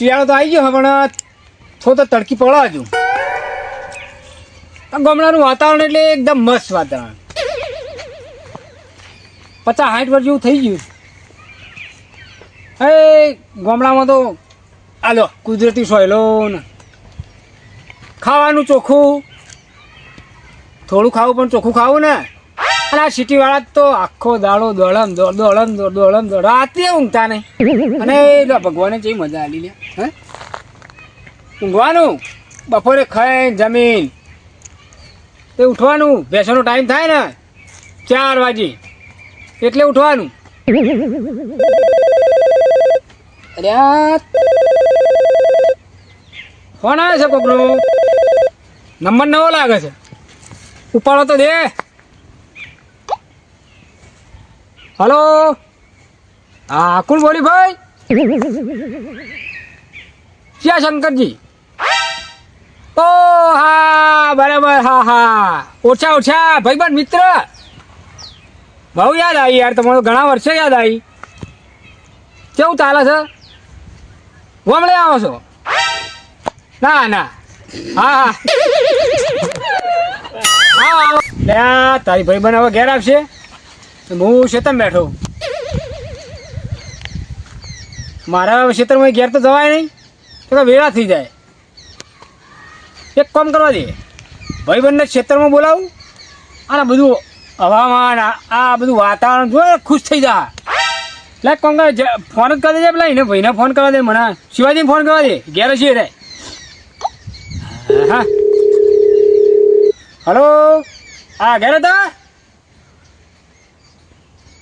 શિયાળો તો આવી ગયો પણ થો તો તડકી પડાવજો ગામડાનું વાતાવરણ એટલે એકદમ મસ્ત વાતાવરણ. પચાસ સાઠ વર્ષ જેવું થઈ ગયું. એ ગામડામાં તો આલો, કુદરતી સોયલો ને. ખાવાનું ચોખ્ખું. થોડું ખાવું પણ ચોખ્ખું ખાવું ને. અને આ સિટીવાળા તો આખો દાડો દોડમ દોડ દોડમ દોડ દોડમ દોડ. રાતે ઊંઘતા નહીં. અને ભગવાને જેવી મજા આલી લે, હે? ઊંઘવાનું. બપોરે ખાઈ જમીન. તે ઉઠવાનું. બેસવાનો ટાઈમ થાય ને. ચાર વાગે. એટલે ઉઠવાનું. અરે ફોન આવે છે કોકનો? નંબર નવો લાગે છે. ઉપાડો તો દે. હલો? હા કોણ બોલી ભાઈ? ક્યાં શંકરજી? ઓ હા, બરાબર, હા હા. ઓછા ઓછા, ભાઈબંધ, મિત્ર. બહુ યાદ આવી યાર, તમારો ઘણા વર્ષે યાદ આવી. કેવું ચાલે છે? વમળે આવો છો? ના ના. હા હા. આવો. લે તારી ભાઈબંધ હવે ઘેર આવશે. હું શેતમ બેઠો મારા ક્ષેત્રમાં ઘેર તો જવાય નહીં. તો વેળા થઈ જાય. એક કામ કરવા દે. ભાઈબંધને ક્ષેત્રમાં બોલાવું. અને બધું હવામાન, આ બધું વાતાવરણ જોયે ખુશ થઈ જા. લે કોણ કરે? ફોન જ કરી દેજે પેલા એને. ભાઈને ફોન કરવા દે મને. શિવાજીને ફોન કરવા દે. ઘેર છે રે હા. હલો? હા, ઘેર હતા?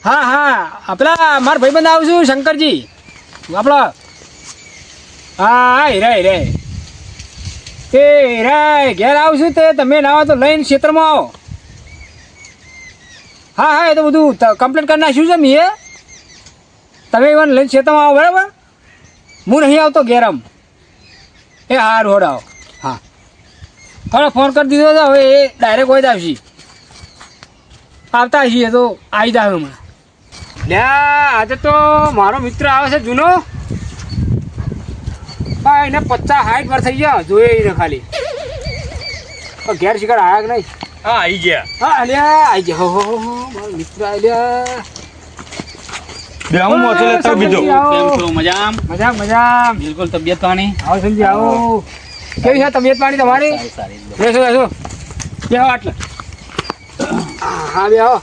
હા હા. આપલા, મારા ભાઈબંધ આવશું શંકરજી. આપણો હા રે રે તે રે ઘેર આવશું તે, તમે ના તો લઈને ક્ષેત્રમાં આવો. હા હા, એ તો બધું કમ્પ્લેન કરી નાખ્યું છે, મેં, એ. તમે ઇવન લઈને ક્ષેત્રમાં આવો, બરાબર? હું નહીં આવતો ઘેર આમ એ હા રોડ આવો. હા. હવે ફોન કરી દીધો હતો હવે એ ડાયરેક્ટ હોય જ આવશે. આવતા છીએ તો, આવી જાય હમણાં. આજે તો મારો મિત્ર આવે છે જૂનો. હા એને પચાસ સાઠ વાર થઈ ગયા જોઈએ એને ખાલી. ઘેર શિકાર આવ્યા કે નહીં? હા આવી ગયા. હા અલ્યા આઈ ગયા. હો હો મારો મિત્ર આલ્યા બે હું મોટો લેતો બીજો. આવો. કેમ છો? મજામ? મજા મજા બિલકુલ તબિયત પાણી? આવો સંજી આવો કેવી છે તબિયત પાણી તમારી? બેસો બેસો. બેહો આટલે. હા બેહો.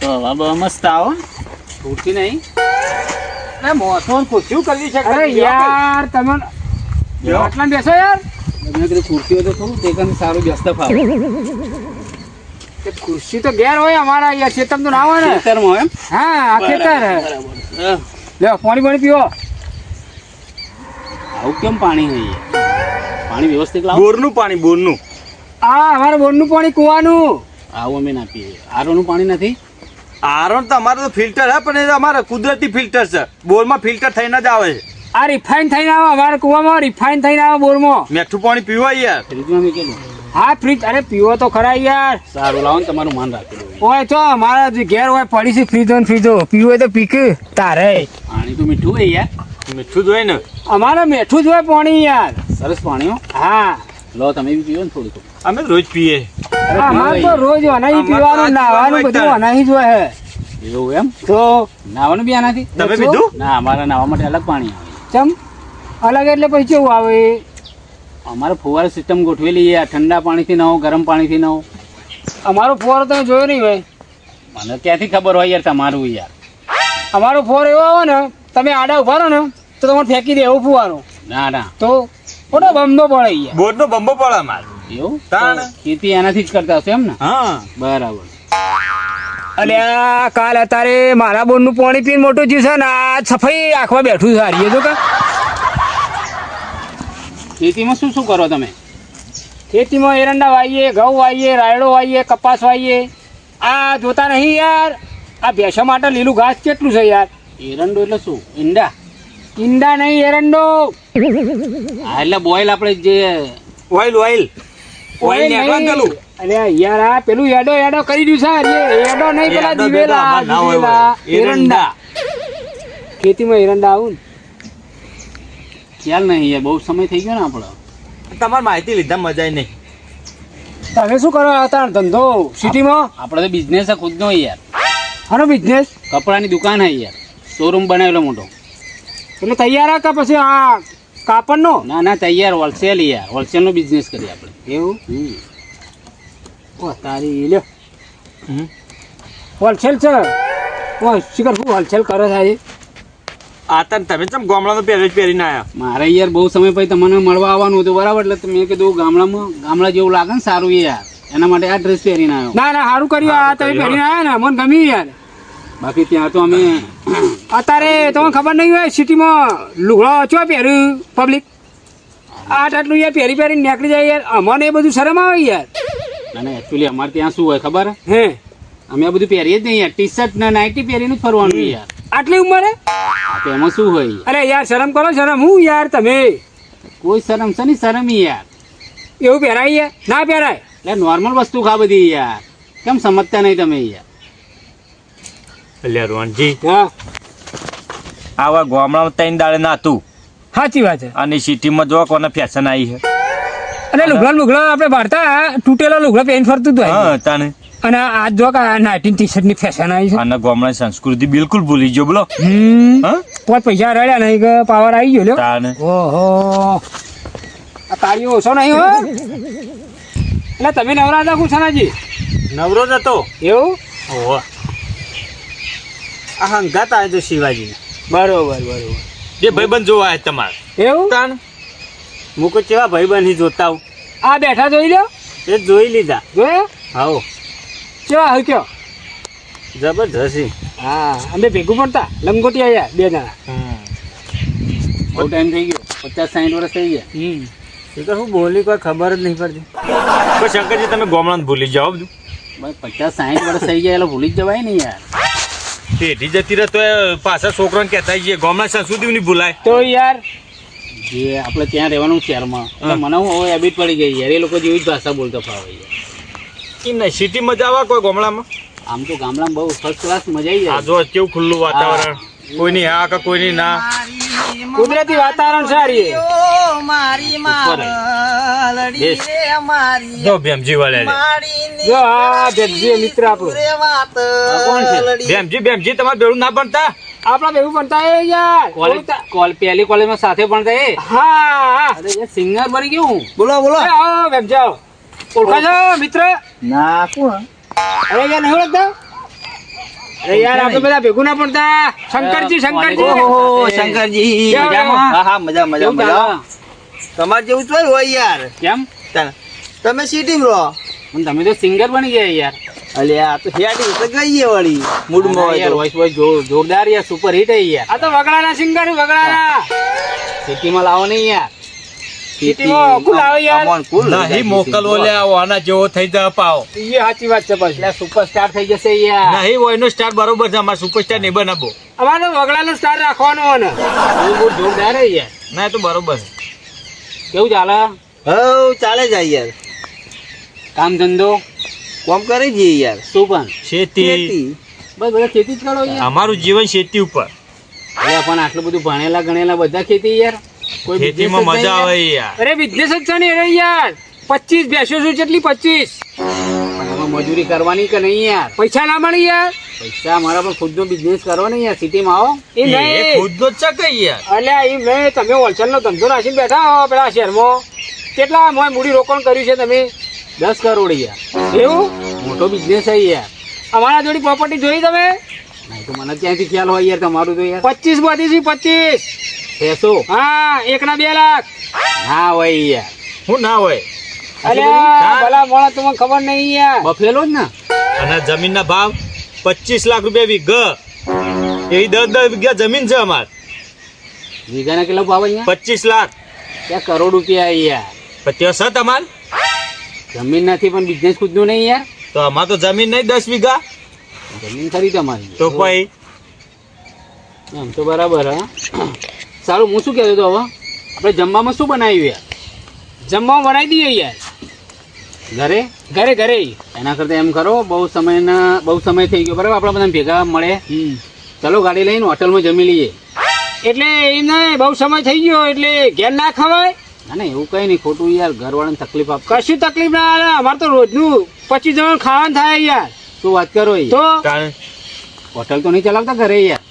તો બાબા મસ્ત આવો. છૂટતી નહીં. અરે મોસો પૂછ્યું કરી છે? અરે યાર તમે. આટલા બેસો યાર. તમે તો થોડું તે સારું વ્યસ્ત ફાવે ખુરશી તો ઘેર હોય અમારા અહીંયા ખેતર તો ના હોય ને? ખેતરમાં એમ? હા આ ખેતર. બરાબર. પાણી પાણી પીવો. આવું કેમ પાણી નહીં પાણી વ્યવસ્થિત લાવો. બોરનું પાણી બોરનું. આ અમારે બોરનું પાણી કુવાનું. આવું અમે ના પીએ. આરોનું પાણી નથી? આરણ તો અમારે તો ફિલ્ટર હે પણ એ અમારે કુદરતી ફિલ્ટર છે. બોરમાં ફિલ્ટર થઈને જ આવે છે. આ રિફાઇન થઈને આવે અમારા કુવામાં રિફાઈન થઈને આવે બોરમાં. મીઠું પાણી પીવાય યાર. ફ્રીજમાં મૂકેલું હા ફ્રીજ અરે પીવો તો ખરા યાર. સારું લાવો ને તમારું માન રાખેલું ઓય તો અમારા જે ઘેર હોય પડી છે ફ્રીજો ને ફ્રીજો પીવો તો પીક તારે. પાણી તો મીઠું હોય યાર. મીઠું જ હોય ને. અમારે મીઠું જ હોય પાણી યાર. સરસ પાણી હો. હા. લો તમે બી પીવો ને થોડું થોડું અમે રોજ પીએ. અમારે તો રોજ અનાહી પીવાનું નાવાનું બધું હોય જ હોય એવું એમ? તો નાવાનું બી આનાથી? તમે પીધું? ના અમારા નાવા માટે અલગ પાણી આવે. ચમ? અલગ એટલે પછી કેવું આવે? અમારે ફુવારો સિસ્ટમ ગોઠવેલી છે. ઠંડા પાણીથી નાવો ગરમ પાણીથી નાવો અમારો ફુવારો તમે જોયો નહીં ભાઈ. મને ક્યાંથી ખબર હોય યાર તમારું યાર? અમારો ફુવારો એવો આવે ને તમે આડા ઊભા રહો ને તો તમારે ફેંકી દે એવું ફુવારો. ના ના. તો ઓટો બમનો પડે યાર બોરનો બંબો પડે અમારે એવું? તાણ. ખેતી એનાથી જ કરતા હશો એમ ને? હા. બરાબર. અલ્યા કાલ અત્યારે મારા બોનનું પાણી પીને મોટું જ્યું છે ને આ સફાઈ આખવા બેઠું છે હારીએ જો કા. ખેતીમાં શું શું કરો તમે? ખેતીમાં એરંડા વાવીએ ઘઉં વાવીએ રાયડો વાવીએ કપાસ વાવીએ. આ જોતા નહીં યાર. આ ભેંસો માટે લીલું ઘાસ કેટલું છે યાર? એરંડો એટલે શું? ઈંડા? ઈંડા નહીં એરંડો. હા એટલે બોઇલ આપણે જે ઓઇલ ઓઇલ ઓઇલ ઓય પેલું. અરે યાર આ પેલું એડો એડો કરી દીધું છે હારીએ. એડો નહીં પેલા દિવેલા આમાં ના હોય દિવેલા, એરંડા. ખેતીમાં એરંડા આવું ને? ચાલ નહીં યાર બહુ સમય થઈ ગયો ને આપણો. તમારી માહિતી લીધા મજા નહીં. તમે શું કરો હતા ધંધો? સિટીમાં? આપણે તો બિઝનેસ છે ખુદનો યાર. આનો બિઝનેસ કપડાની દુકાન હે યાર. શોરૂમ બનાવેલો મોટો. એટલે તૈયાર હતા પછી આ કાપડનો? ના ના તૈયાર હોલસેલ યાર. હોલસેલનો બિઝનેસ કરીએ આપણે. એવું? ઓ તારી લ્યો. હોલસેલ છે. ઓ શિખર શું હોલસેલ કરે છે આ તને તમે ચમ ગામડાનો પહેરે જ પહેરીને આવ્યા મારે યાર બહુ સમય પછી તમને મળવા આવવાનું હતું બરાબર? એટલે તો મેં કીધું ગામડામાં ગામડા જેવું લાગે ને સારું યાર. એના માટે આ ડ્રેસ પહેરીને આવ્યો ના ના સારું કર્યું. આ તમે પહેરીને આવ્યા ને મને ગમી યાર. બાકી ત્યાં તો અમે અત્યારે તમને ખબર નહીં હોય સિટીમાં લુગડો ચો પહેર્યું પબ્લિક આટ આટલું યાર પહેરી પહેરી નીકળી જાય યાર. અમને એ બધું શરમ આવે યાર. ના ના એકચ્યુઅલી અમારે ત્યાં શું હોય ખબર? હે? અમે આ બધું પહેરીએ જ નહીં યાર. ટી શર્ટ ને નાઇટી પહેરીને જ ફરવાનું યાર. આટલી ઉંમરે? એમાં શું હોય અરે યાર શરમ કરો શરમ. હું યાર તમે? કોઈ શરમ છે નહીં શરમ યાર. એવું પહેરાય યાર? ના પહેરાય? એટલે નોર્મલ વસ્તુ ખા બધી યાર. કેમ સમજતા નહીં તમે યાર? એટલે રોનજી હા. આવા ગામડામાં ત્રણ દાડે નાતું. સાચી વાત છે. અને સિટીમાં જો કોને ફેશન આવી છે? અને લુગડા લુગડા આપણે વાળતા તૂટેલા લુગડા પહેરીને ફરતું હતું હા તાને અને આજ જો કે નાઇટીન ટી શર્ટની ફેશન આવી છે. અને ગામડા સંસ્કૃતિ બિલકુલ ભૂલી ગયો બોલો. હમ. હા? પાંચ પૈસા રડ્યા નહીં કે પાવર આવી ગયો લ્યો. તાને ઓહો. આ તાળીઓ ઓછો નહીં હો. એટલે તમે નવરા હતા કુછાનાજી નવરો જ હતો. એવું? ઓહો. આ હંગાત આવ્યો તો શિવાજી બરોબર બરોબર. જે ભાઈબંધ જોવા આવે તમારે. એવું? તાન મૂકો કેવા ભાઈબંધ જોતા હું. આ બેઠા જોઈ લ્યો. એ જોઈ લીધા. જોયો? હાઓ કેવા હલક્યો? જબરજસ્ત. હા અમે ભેગું પડતા લંગોટી આવ્યા બે જણા. બહુ ટાઈમ થઈ ગયો. પચાસ સાઠ વર્ષ થઈ ગયા. હમ. એ તો શું બોલી કોઈ ખબર જ નહીં પડતી. તો શંકરજી તમે ગોમણા ભૂલી જાઓ બધું. ભાઈ પચાસ સાઠ વર્ષ થઈ ગયા એટલે ભૂલી જ જવાય ને યાર. પેઢી જતી રહે તો એ પાછા છોકરાને કહેતા જઈએ. ગામના સંસ્કૃતિ નહીં ભૂલાય. તો યાર. જે આપણે ત્યાં રહેવાનું શહેરમાં મને હું. હવે હેબિટ પડી ગઈ યાર એ લોકો જેવી જ ભાષા બોલતા ફાવે યાર એ નહીં સિટીમાં જવા કોઈ ગામડામાં? આમ તો ગામડામાં બહુ ફર્સ્ટ ક્લાસ મજા આવી આ જાય જો કેવું ખુલ્લું વાતાવરણ. કોઈની હા કે કોઈની ના. કુદરતી વાતાવરણ સારી મારી મારી મારી જો ભેમજી વાળે જો આ ભેગજી મિત્ર આપણો. કોણ છે? ભેમજી ભેમજી તમારે બેડું ના ભણતા? આપણા ભેગું ભણતા એ યાર. કોલેજ કોલ પહેલી કોલેજમાં સાથે ભણતા એ? હા. હા અરે સિંગર બની ગયું બોલો બોલો. એ આવો ભેગજી આવો. ઓળખો છો મિત્ર? ના કોણ? અરે યાર નહીં ઓળખતા? યાર આપણે બધા ભેગું ના પડતા શંકરજી શંકરજી. ઓહો શંકરજી. હા હા મજા મજા મજા? તમારે જેવું જ હોય યાર. કેમ? તમે સિટી રહો. પણ તમે તો સિંગર બની ગયા યાર. અલે આ તો હેડી તો ગઈએ વળી. મૂડમાં યાર વોઇસ વોઇસ જોરદાર યાર સુપર હિટ હે યાર. આ તો વગડાના સિંગર વગડાના. સિટીમાં લાવો નહીં યાર. સુપરસ્ટાર થઈ જશે નહીં હોય સ્ટાર બરોબર છે અમારે સુપરસ્ટાર નહીં બનાવો અમારે તો વગડાનો સ્ટાર રાખવાનો ને જોરદાર યાર. ના તો બરોબર કેવું ચાલે? હવ ચાલે જાય યાર. કામ ધંધો? કોમ કરી જઈએ યાર. શું પણ? ખેતી. ખેતી. બસ બધા ખેતી જ કરો યાર. અમારું જીવન ખેતી ઉપર. પણ આટલું બધું ભણેલા ગણેલા બધા ખેતી યાર. કોઈ ખેતીમાં મજા આવે યાર. અરે બિઝનેસ જ છે ને અરે યાર. પચીસ બેસો છું કેટલી પચીસ? મજૂરી કરવાની કે નહીં યાર? પૈસા ના મળી યાર. પૈસા મારા પણ ખુદનો બિઝનેસ કરો ને યાર સિટીમાં આવો એ એ નહીં. ખુદ નો છે કઈ યાર? અલ્યા એ મેં તમે હોલસેલ નો ધંધો રાખીને બેઠા હો પેલા શહેરમાં. કેટલા મોય મૂડી રોકાણ કર્યું છે તમે? દસ કરોડ યાર. એવું? મોટો બિઝનેસ છે યાર. અમારા જોડી પ્રોપર્ટી જોઈ તમે? નહીં તો મને ક્યાંથી ખ્યાલ હોય યાર તમારું તો યાર. પચીસ બધી છે પચીસ. પેસો હા એક ના બે લાખ. ના હોય યાર. શું ના હોય. અલ્યા ભલા મોણા તમને ખબર નહીં યાર. બફેલો જ ને? અને જમીનના ભાવ પચીસ લાખ રૂપિયા વીઘા. એવી દસ દસ વીઘા જમીન છે અમાર. વીઘાના કેટલો ભાવ અહીંયા? પચીસ લાખ. ત્યાં કરોડ રૂપિયા યાર. પછી છે તમાર? જમીન નથી પણ બિઝનેસ ખુદનું નહીં યાર. તો અમાર તો જમીન નહીં દસ વીઘા. જમીન ખરી તમારી. તો ભાઈ એમ તો બરાબર હા. સારું હું શું કહેતો હતો હવે? આપણે જમવામાં શું બનાવ્યું યાર? જમવા બનાવી દઈએ યાર. ઘરે? ઘરે ઘરે. એના કરતાં એમ કરો બહુ સમયના બહુ સમય થઈ ગયો બરાબર? આપણે બધા ભેગા મળે. ચલો ગાડી લઈને હોટલમાં જમી લઈએ. એટલે એને બહુ સમય થઈ ગયો એટલે ઘેર ના ખવાય? ના ના એવું કઈ નહીં. ખોટું યાર ઘરવાળાને તકલીફ આપ. કશું તકલીફ ના આવે. અમારે તો રોજનું પચીસ જણ ખાવાનું થાય યાર. શું વાત કરો? તો? હોટલ તો નહીં ચલાવતા ઘરે યાર.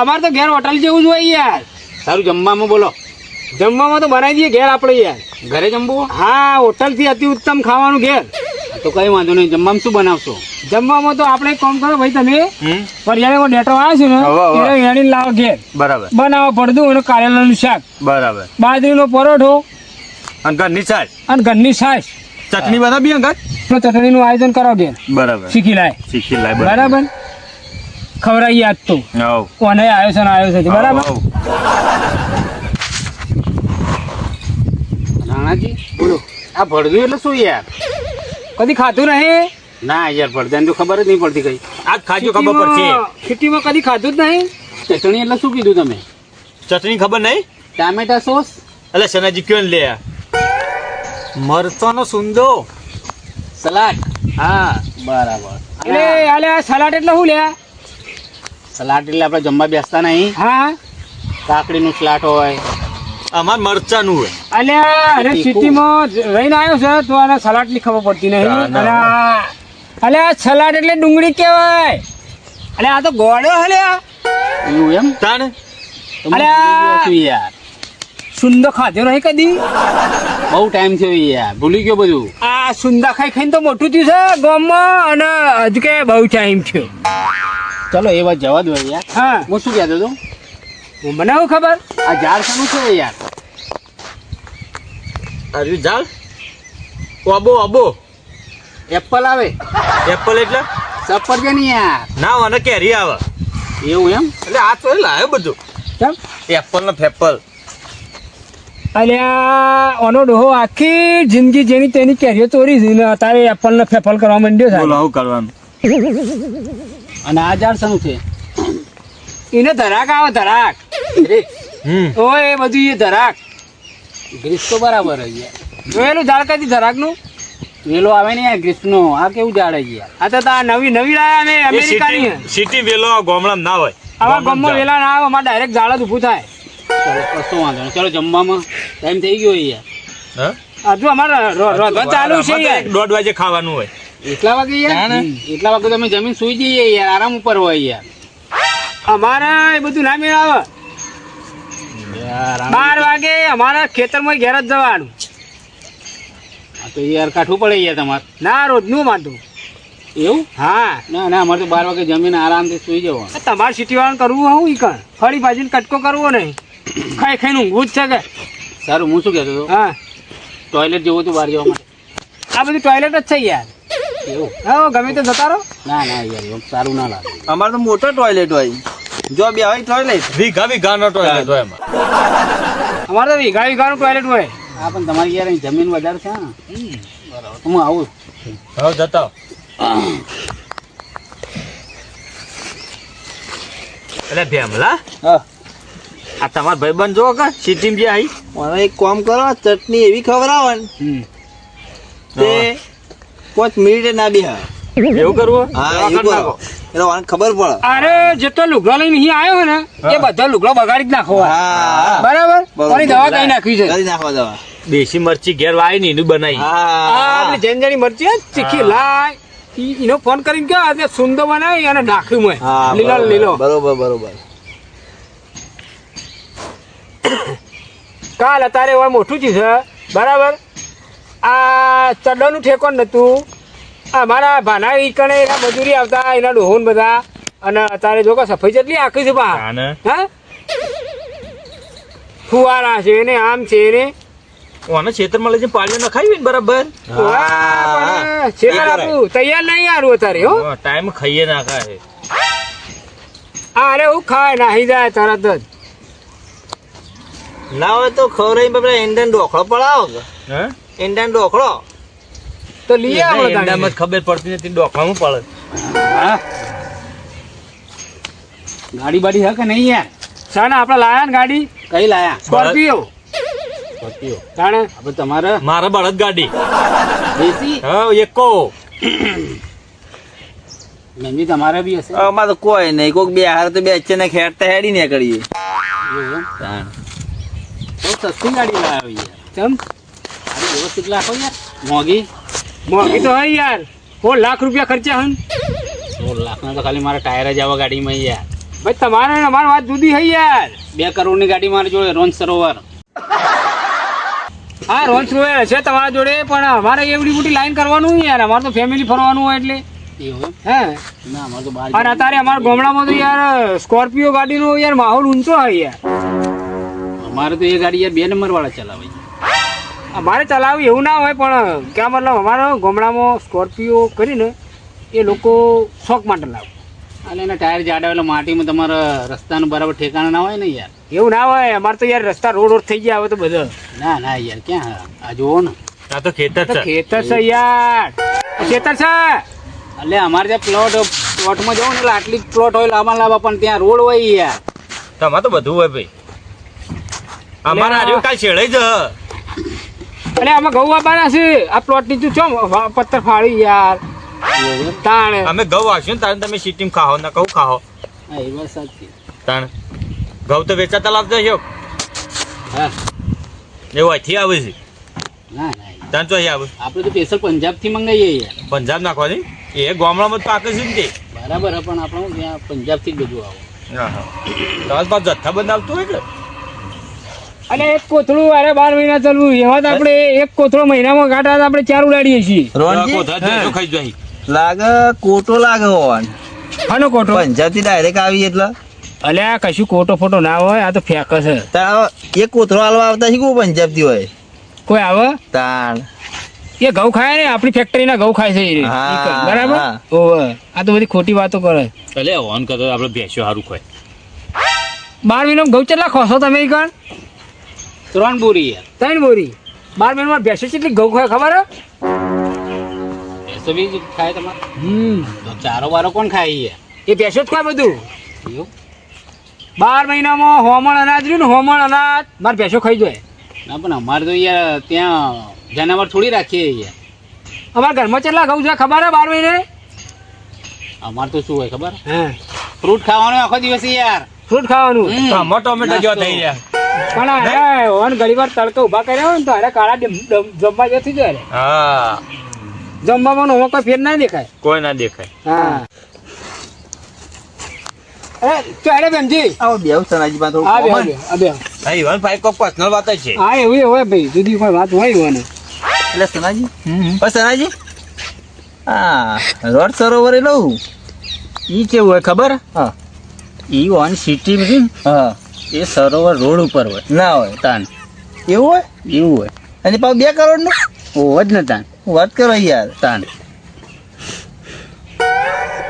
અમારે તો ઘેર હોટલ જેવું જ હોય યાર. સારું જમવામાં બોલો. જમવામાં તો બનાવી દઈએ ઘેર આપણે યાર. ઘરે જમવું? હા હોટલથી અતિ ઉત્તમ ખાવાનું ઘેર. તો કઈ વાંધો નહીં જમવામાં શું બનાવશો? જમવામાં તો આપણે કામ કરો ભાઈ તમે પરિયાળે ડેટો આવે છે ને. એને વેણી લાવો ઘેર. બરાબર. બનાવો પડદું અને કારેલાનું શાક. બરાબર. બાજરીનો પરોઠો અને ઘરની છાશ? અને ઘરની છાશ. ચટણી બનાવી અંગત? તો ચટણીનું આયોજન કરો ઘેર. બરાબર. શીખી લાય. શીખી લાય બરાબર? ખવડાવી આજ તો. કોને આવ્યો છે ને આવ્યો છે બરાબર. રાણાજી બોલો. આ ભળદું એટલે શું યાર? કદી ખાધું નહીં? ના યાર ભળદાની તો ખબર જ નહીં પડતી કઈ. આ ખાજો ખબર પડશે. સિટીમાં- કદી ખાધું જ નહીં? ચટણી એટલે શું કીધું તમે? ચટણી ખબર નહીં? ટામેટા સોસ? એટલે સનાજી ક્યો લે? મરચાનો સુંદો. સલાડ? હા બરાબર. એટલે આલે સલાડ એટલે શું લ્યા? સલાડ એટલે આપણે જમવા બેસતા નહીં. હા. કાકડીનું સલાડ હોય. અમાર મરચાનું હોય. અલે અરે. સિટીમાં રહીને આવ્યો છે તો આને સલાડની ખબર પડતી નહીં. અલે આ સલાડ એટલે ડુંગળી કહેવાય. અલે આ તો ગોળો હલે એવું એમ? તાણે? છું યાર. સુંદર ખાધો નહીં કદી? બહુ ટાઈમ થયો યાર. ભૂલી ગયો બધું. આ સુંદર ખાઈ ખાઈને તો મોટું થયું છે ગામમાં અને હજુ કે બહુ ટાઈમ થયો. ચલો એ વાત જવા દો યાર. હા. હું શું કહેતો હતો? હું મને હું ખબર? આ ઝાડ શાનું છે યાર? અરે ચાલ અબો અબો એપલ આવે. એપલ એટલે? સફરજન યાર. ના મને કેરી આવે. એવું એમ? એટલે આ તો લાવ્યો બધું. કેમ? એપલ ને ફેપલ. અલ્યા ઓનો ડોહો આખી જિંદગી જેની તેની કેરીઓ ચોરી છે. ને અત્યારે એપલ ને ફેફલ કરવા માંડ્યો છે. બોલો આવું કરવાનું. અને આ ઝાડ શું છે. એને ધરાક આવે ધરાક. ઓય એ બધું એ ધરાક. ગ્રીસ તો બરાબર જ યાર જોયેલું ઝાડ કદી ધરાકનું વેલો આવે ને યાર ગ્રીસનો. આ કેવું ઝાડ છે યાર? આ તો આ નવી નવી લાયા અમે અમેરિકાની. સિટી વેલો ગામડામાં ના હોય. આવા ગામમાં વેલા ના આવે અમારે ડાયરેક્ટ ઝાડ જ ઊભું થાય. કશો વાંધો નહીં. ચલો જમવામાં ટાઈમ થઈ ગયો યાર. હા? હજુ અમારે રોધવા ચાલુ છે દોઢ વાગે ખાવાનું હોય. એટલા વાગે યાર? ના, ના. એટલા વાગે તમે જમીન સુઈ જઈએ યાર આરામ ઉપર હોય યાર. અમારે એ બધું ના મેળ આવે બાર વાગે અમારા ખેતરમાં ઘેર જ જવાનું. તો યાર કાઠું પડે યાર તમારે. ના રોજનું માનતું એવું? હા. ના ના અમારે તો બાર વાગે જમીન આરામથી સુઈ જવાનું. તમારે સિટી વાળું કરવું હું ઈ કણ ફળી ભાજીને કટકો કરવો નહીં. ખાઈ ખાઈને ઊંઘવું જ છે કે. સારું હું શું કહેતો હતો? હા. ટોયલેટ જેવું હતું બહાર જવા માટે. આ બધું ટોયલેટ જ છે યાર. એવું? હા ગમે તે જતા રહો. ના ના યાર એવું સારું ના લાગે. અમારે તો મોટો ટોયલેટ હોય. જો બે હોય ટોયલેટ વીઘા વીઘા ટોયલેટ હોય અમારે તો વીઘા વીઘાનું ટોયલેટ હોય. હા પણ તમારી યાર અહીં જમીન વધારે છે ને બરાબર. હું આવું. હવે જતા. એટલે ભેમલા હા. આ તમારા ભાઈબંધ જો કે સિટીમાં જે આવી મને એક કામ કરો ચટણી એવી ખવડાવો ને હમ. તે પાંચ મિનિટે ના બે. એવું કરવું? હા એવું કરો. એટલે મને ખબર પડે. અરે જેટલો લુગડો લઈને અહીં આવ્યો ને એ બધા લુગડો બગાડી જ નાખો. બરાબર? બરોબર. દવા કઈ નાખવી છે. કરી નાખો દવા. દેશી મરચી ઘેર વાય ને એનું બનાવી. આ હા આપણી મરચી ચીખી તીખી લાય. એનો ફોન કરીને કે આજે સુંદર બનાવી અને નાખ્યું મેં. લીલો બરોબર, લીલો બરોબર બરોબર. કાલ અત્યારે હવે મોટું છે. બરાબર? આ ચડ્ડાનું ઠેકોન નતું. આ મારા ભાના ઈ કણે એના મજૂરી આવતા એના ડોહોન બધા. અને અત્યારે જો કે સફાઈ જેટલી આખી છે બા. હા? ફુવારા છે ને આમ છે ને. ઓને ખેતરમાં લઈ જઈને પાળીઓ નખાવી ને બરાબર? પણ આપણું તૈયાર નહીં આરું અત્યારે હો. ટાઈમ ખાઈએ ના ખાય. આ અરે હું ખાય નાહી જાય તરત જ. ના હોય તો ખવડાઈ પેલા એંડા ડોખળો પડાવો હે? એંડા ડોખળો તો લઈ આવો ઈંડા એંડામાં ખબર પડતી નથી ડોકવામાં પડે. હા. ગાડી બાડી હે કે નહીં યાર? સાના આપણે લાયા ને ગાડી? કઈ લાયા? સ્કોર્પિયો. સ્કોર્પિયો. તાણે આપણે તમારે. મારા બળદ ગાડી. દેશી? હા એકો. મેમી તમારે બી હશે? અમાર તો કોઈ નહીં. કોક બે હાર તો બે છે ને ખેડતા હેડી ને કરીએ સસ્તી ગાડી લાવી ચમ? વ્યવસ્થિત રાખો યાર મોંઘી. મોંઘી તો હોય યાર. સોળ લાખ રૂપિયા ખર્ચા હન સોળ લાખના તો ખાલી મારા ટાયર જ આવા ગાડીમાં યાર. ભાઈ તમારે અમારે વાત જુદી હોય યાર. બે કરોડની ગાડી મારી જોડે રોન સરોવર હા રોન સરોવર છે તમારા જોડે પણ અમારે એવડી મોટી લાઈન કરવાનું યાર. અમારે તો ફેમિલી ફરવાનું હોય એટલે. અને અત્યારે અમારા ગામડામાં તો યાર સ્કોર્પિયો ગાડીનો યાર માહોલ ઊંચો હોય યાર. અમારે તો એ ગાડી યાર બે નંબર વાળા ચલાવે. અમારે ચલાવવું એવું ના હોય પણ ક્યાં મતલબ અમારા ગામડામાં સ્કોર્પિયો કરીને એ લોકો શોખ માટે લાવે. અને એના ટાયર જાડા એટલે માટીમાં તમારા રસ્તાનું બરાબર ઠેકાણા ના હોય ને યાર? એવું ના હોય અમારે તો યાર રસ્તા રોડ રોડ થઈ ગયા હવે તો બધા. ના ના યાર ક્યાં? આ જુઓ ને. આ તો ખેતર છે. ખેતર છે યાર. ખેતર છે. એટલે અમારે જ્યાં પ્લોટ પ્લોટમાં જવું ને એટલે આટલી પ્લોટ હોય લાંબા લાંબા પણ ત્યાં રોડ હોય યાર. તમારે તો બધું હોય ભાઈ. અમારા કાલ છેડે જ. એટલે આમાં ઘઉં આપવાના છે. આ પ્લોટની તું ચો પથ્થર ફાડી યાર. તાણ. અમે ઘઉં વાવશું ને તારે તમે સિટીમ ખાઓ ના કહું ખાઓ. એ વાત સાચી. તાણ. ઘઉં તો વેચાતા લાવતા છો હા. એવું અહીંથી આવે છે. ના ના. તાણ તો અહીં આવે. આપણે તો સ્પેશિયલ પંજાબથી મંગાવીએ યાર. પંજાબ નાખવાની? એ ગામડામાં જ પાકે છે ને તે. બરાબર પણ આપણું શું ત્યાં પંજાબથી જ બધું આવે. હા હા. તમારે પાછું જથ્થા બંધ આવતું હોય કે? અને એક કોથળું અરે બાર મહિના ચાલવું એવા તો આપણે એક કોથળો મહિનામાં કાઢા તો આપણે ચાર ઉડાડીએ છીએ. લાગે કોટો લાગે હોવાન. આનો કોટો? પંજાબ ડાયરેક્ટ આવી એટલે? અલ્યા કશું કોટો ફોટો ના હોય આ તો ફેક છે. એક એ કોથળો હાલવા આવતા છે કોઈ પંજાબ હોય? કોઈ આવે? તાણ. એ ઘઉં ખાય ને આપણી ફેક્ટરીના ઘઉં ખાય છે બરાબર. ઓવે. આ તો બધી ખોટી વાતો કરે. એટલે ઓન કરતો આપણે ભેંસો સારું ખાય બાર મહિનામાં ઘઉં કેટલા ખોશો તમે ઈ કણ? ત્રણ બોરી યાર ત્રણ બોરી? બાર મહિનામાં ભેંસો કેટલી ઘઉં ખાય ખબર? ભેંસો બી ખાય તમારે? હમ. તો ચારો બારો કોણ ખાય એ ભેંસો જ ખાય બધું? બાર મહિનામાં હોમણ અનાજ રહ્યું ને હોમણ અનાજ મારે ભેંસો ખાઈ જાય ના પણ અમારે તો યાર ત્યાં જાનવર થોડી રાખીએ યાર અમારા ઘરમાં કેટલા ઘઉં છે ખબર હે બાર મહિને? અમારે તો શું હોય ખબર? હે. ફ્રૂટ ખાવાનું આખો દિવસ યાર. ફ્રૂટ ખાવાનું. ટોમેટો જેવા નાસ્તો. થઈ ગયા પણ અરે ઓન ઘણી વાર તડકો ઊભા કર્યા હોય ને તો અરે કાળા જમવા જતી જાય હા. જમવામાં ઓમાં કોઈ ફેર ના દેખાય. કોઈ ના દેખાય. હા. અરે ચાલે બેનજી. આવો બેવ સનાજી માં થોડું આ બે, આ બે હા ઈવન ભાઈ કોઈ પર્સનલ વાત છે. હા એવું એ હોય ભાઈ. જુદી કોઈ વાત હોય ને એટલે સનાજી? હમ સનાજી? હા રોડ સરોવર લઉં ઈ કેવું હોય ખબર? હા. ઈ ઓન સિટી બધી હા. એ સરોવર રોડ ઉપર હોય. ના હોય. તાન. એવું હોય? એવું હોય. અને પાછું બે કરોડનું? હોય જ ને તાન. વાત કરો યાર. તાન.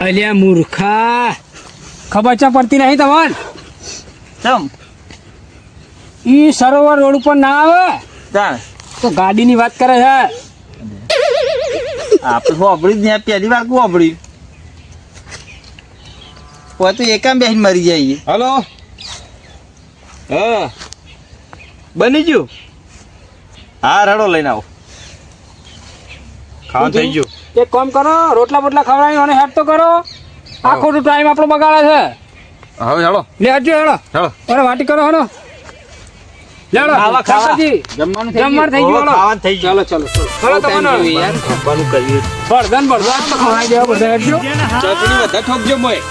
અલ્યા મૂર્ખા. ખબર છે પડતી નહીં તમારે ચમ. ઈ સરોવર રોડ ઉપર ના આવે? તાન. તો ગાડીની વાત કરે છે. આપણે હોબળી જ નહીં? પહેલી વાર હોબળી તો એકામ બેસીને મરી જઈએ. હલો? હા. બની ગયું? હા રડો લઈને આવો. ખાવાનું થઈ ગયું. એક કામ કરો રોટલા બોટલા ખવડાવી અને હેડ તો કરો. આખો ટાઈમ આપણો બગાડે છે. હવે હેડો. લે હટજો હેડો. અરે વાટી કરો હેડો. લેડો આવા ખાવા. શાકભાજી, જમવાનું થઈ ગયું. થઈ ગયું હલો. ખાવાનું થઈ ગયું. ચલો ચલો time તમને. જોયું યાર ખાવાનું કર્યું બળદન બળદન તો ખવડાવી દેવા બધા હેડજો ચટણી બધા ઠોકજો મોય